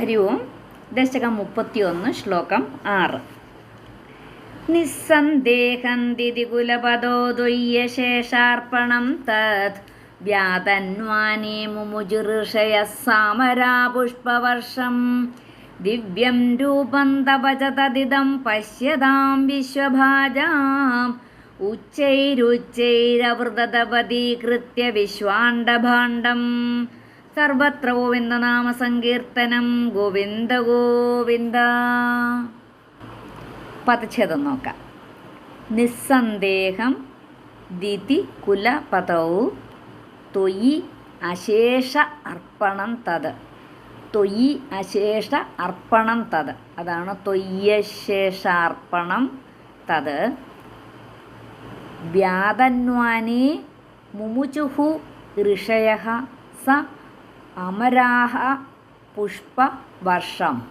ഹരി ഓം ദശകം മുപ്പത്തിയൊന്ന് ശ്ലോകം ആറ്. നിസ്സന്ദേഹം ദിതികുലപദോ ദുയ്യശേഷാർപ്പണം തത് വ്യാതന്വാനേ മുമുജുഋഷയ സാമരാ പുഷ്പവർഷം ദിവ്യം രൂപം തപചതതിദം പശ്യതാം വിശ്വഭാജാം ഉച്ചൈരുച്ചൈരവൃതപദീകൃത്യ വിശ്വാണ്ഡഭാണ്ഡം സർവത്ര ഗോവിന്ദനാമ സങ്കീർത്തനം ഗോവിന്ദ ഗോവിന്ദ. പദച്ഛേദം നോക്കാം. നിസ്സന്ദേഹം ദിതി കുലപദൗ തൊയി അശേഷ അർപ്പണം തത്. തൊയി അശേഷ അർപ്പണം തത്. അതാണ് തൊയ്യശേഷാർപ്പണം തത്. വ്യാതന്വാനേ മുമുചുഹു ഋഷയ സ അമരാഹ പുഷ്പവർഷം.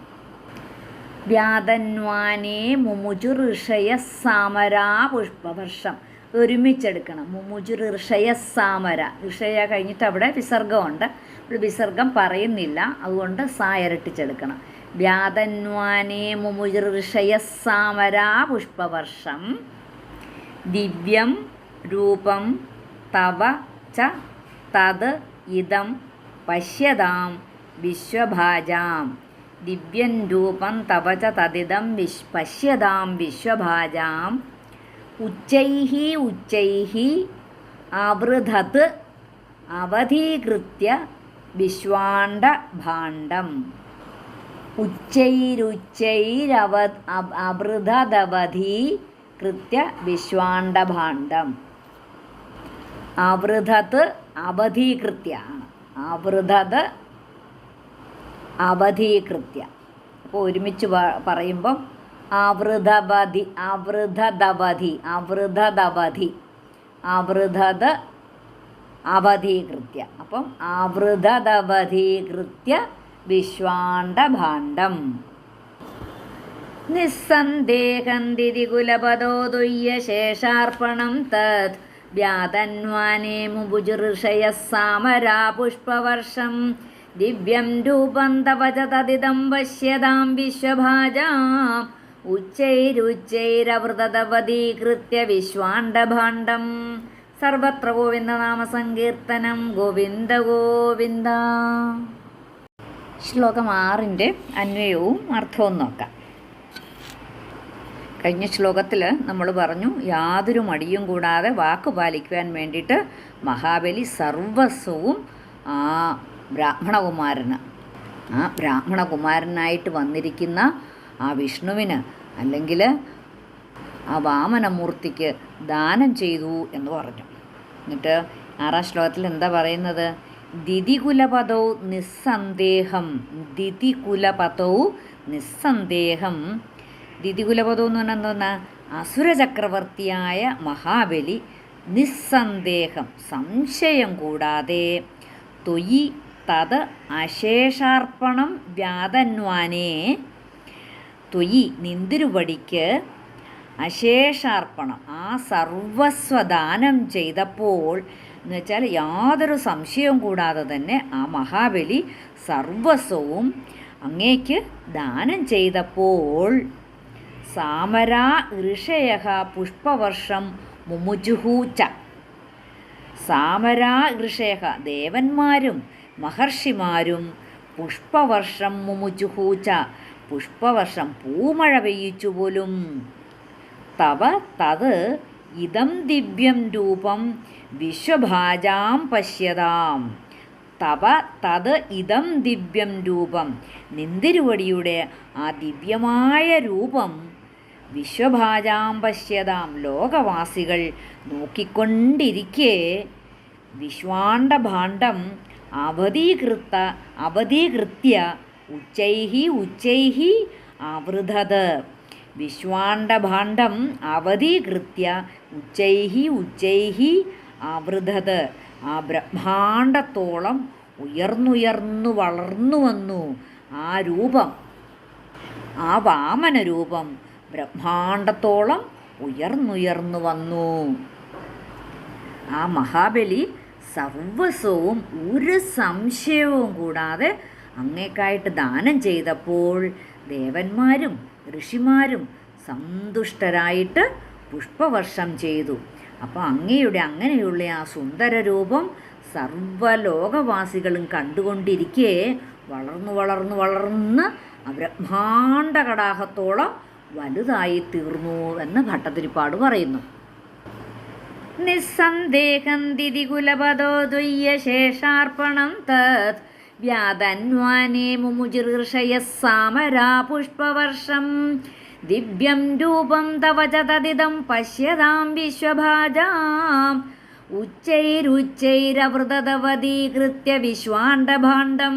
വ്യാതന്വാനേ മുമുജു ഋഷയ സാമരാ പുഷ്പവർഷം. ഒരുമിച്ചെടുക്കണം. മുമുജു ഋഷയ സാമര ഋഷയ കഴിഞ്ഞിട്ട് അവിടെ വിസർഗമുണ്ട്. ഇവിടെ വിസർഗം പറയുന്നില്ല. അതുകൊണ്ട് സാ ഇരട്ടിച്ചെടുക്കണം. വ്യാതന്വാനേ മുമുജു ഋഷയ സാമരാ പുഷ്പവർഷം. ദിവ്യം രൂപം തവ ച തത് ഇതം പശ്യതാം വിശ്വഭാജാം ദിവ്യൻ രൂപം തപച തതിദം വിശ് പശ്യതാം വിശ്വഭാജാം ഉച്ചൈः ഉച്ചൈः ആവൃധത് അവധീകൃത്യ വിശ്വാണ്ഡഭാണ്ഡം ഉച്ചൈരുച്ചൈരവ അവൃധദവധീകൃത്യ വിശ്വാണ്ഡഭാണ്ഡം അവൃതത് അവധീകൃത്യ ആണ് ആവൃധത് അവധീകൃത്യ. അപ്പോൾ ഒരുമിച്ച് പറയുമ്പം ആവൃതവധി ആവൃതദവധി ആവൃതദവധി അവൃതത അവധീകൃത്യ. അപ്പം ആവൃതദവധീകൃത്യ വിശ്വാണ്ഡഭാണ്ഡം. നിസ്സന്ദേഹം തിരികുലപദോ തുയ്യശേഷാർപ്പണം തത് വ്യാതന്വാനേ മുബുജുഋഷയ സാമരാ പുഷ്പവർഷം ദിവ്യം രൂപം തപച തദിദം പശ്യതാം വിശ്വഭാജാം. ഉച്ചൈരുച്ചൈരവൃതവതീകൃത്യ വിശ്വാണ്ഡഭാണ്ഡം. സർവത്ര ഗോവിന്ദനാമസങ്കീർത്തനം ഗോവിന്ദ ഗോവിന്ദ. ശ്ലോകം ആറിന്റെ അന്വയവും അർത്ഥവും നോക്കാം. കഴിഞ്ഞ ശ്ലോകത്തിൽ നമ്മൾ പറഞ്ഞു യാതൊരു മടിയും കൂടാതെ വാക്ക് പാലിക്കുവാൻ വേണ്ടിയിട്ട് മഹാബലി സർവസ്വവും ആ ബ്രാഹ്മണകുമാരന് ആ ബ്രാഹ്മണകുമാരനായിട്ട് വന്നിരിക്കുന്ന ആ വിഷ്ണുവിന് അല്ലെങ്കിൽ ആ വാമനമൂർത്തിക്ക് ദാനം ചെയ്തു എന്ന് പറഞ്ഞു. എന്നിട്ട് ആറാം ശ്ലോകത്തിൽ എന്താ പറയുന്നത്? ദിതികുലപദൗ നിസ്സന്ദേഹം ദിതികുലപദൗ നിസ്സന്ദേഹം ദിതികുലപദം എന്ന് പറഞ്ഞാൽ എന്തോന്നാ അസുരചക്രവർത്തിയായ മഹാബലി നിസ്സന്ദേഹം സംശയം കൂടാതെ തൊയി തത് അശേഷാർപ്പണം വ്യാതന്വാനേ. തൊയി നിന്തിരുപടിക്ക് അശേഷാർപ്പണം ആ സർവസ്വദാനം ചെയ്തപ്പോൾ എന്ന് വെച്ചാൽ യാതൊരു സംശയവും കൂടാതെ തന്നെ ആ മഹാബലി സർവസ്വവും അങ്ങേക്ക് ദാനം ചെയ്തപ്പോൾ സാമരാ ഋഷയഹ പുഷ്പവർഷം മുമുജുഹൂച്ച സാമരാ ഋഷയ ദേവന്മാരും മഹർഷിമാരും പുഷ്പവർഷം മുമുജുഹൂച്ച പുഷ്പവർഷം പൂമഴ പെയ്യിച്ചു പോലും. തവ തത് ഇതം ദിവ്യം രൂപം വിശ്വഭാജാം പശ്യതാം. തവ തത് ഇതം ദിവ്യം രൂപം നിന്തിരുവടിയുടെ ആ ദിവ്യമായ രൂപം വിശ്വഭാജാം പശ്യതാം ലോകവാസികൾ നോക്കിക്കൊണ്ടിരിക്കെ. വിശ്വാണ്ഡഭാണ്ഡം അവധീകൃത്ത അവധീകൃത്യ ഉച്ചൈഹി ഉച്ചൈഹി ആവൃതത് വിശ്വാണ്ഡഭാണ്ഡം അവധീകൃത്യ ഉച്ചൈഹി ഉച്ചൈഹി ആവൃതത് ആ ബ്രഹ്മാണ്ടത്തോളം ഉയർന്നുയർന്നു വളർന്നു വന്നു ആ രൂപം. ആ വാമന രൂപം ബ്രഹ്മാണ്ടത്തോളം ഉയർന്നുയർന്നു വന്നു. ആ മഹാബലി സർവസ്വവും ഒരു സംശയവും കൂടാതെ അങ്ങേക്കായിട്ട് ദാനം ചെയ്തപ്പോൾ ദേവന്മാരും ഋഷിമാരും സന്തുഷ്ടരായിട്ട് പുഷ്പവർഷം ചെയ്തു. അപ്പോൾ അങ്ങയുടെ അങ്ങനെയുള്ള ആ സുന്ദര രൂപം സർവലോകവാസികളും കണ്ടുകൊണ്ടിരിക്കെ വളർന്നു വളർന്നു വളർന്ന് ബ്രഹ്മാണ്ട കടാഹത്തോളം വലുതായി തീർന്നു എന്ന് ഭട്ടതിരിപ്പാട് പറയുന്നു. നിസ്സന്ദേഹം ദിതികുലപദോ ദ്വയ്യശേഷാർപ്പണം തത്. വ്യാതന്വാനേ മുമുചിർഷയ സാമരാ പുഷ്പവർഷം. ദിവ്യം രൂപം തവ ച തദിദം പശ്യതാം വിശ്വഭാജാം. ഉച്ചൈരുച്ചൈരവൃതവതീകൃത്യ വിശ്വാണ്ഡഭാണ്ഡം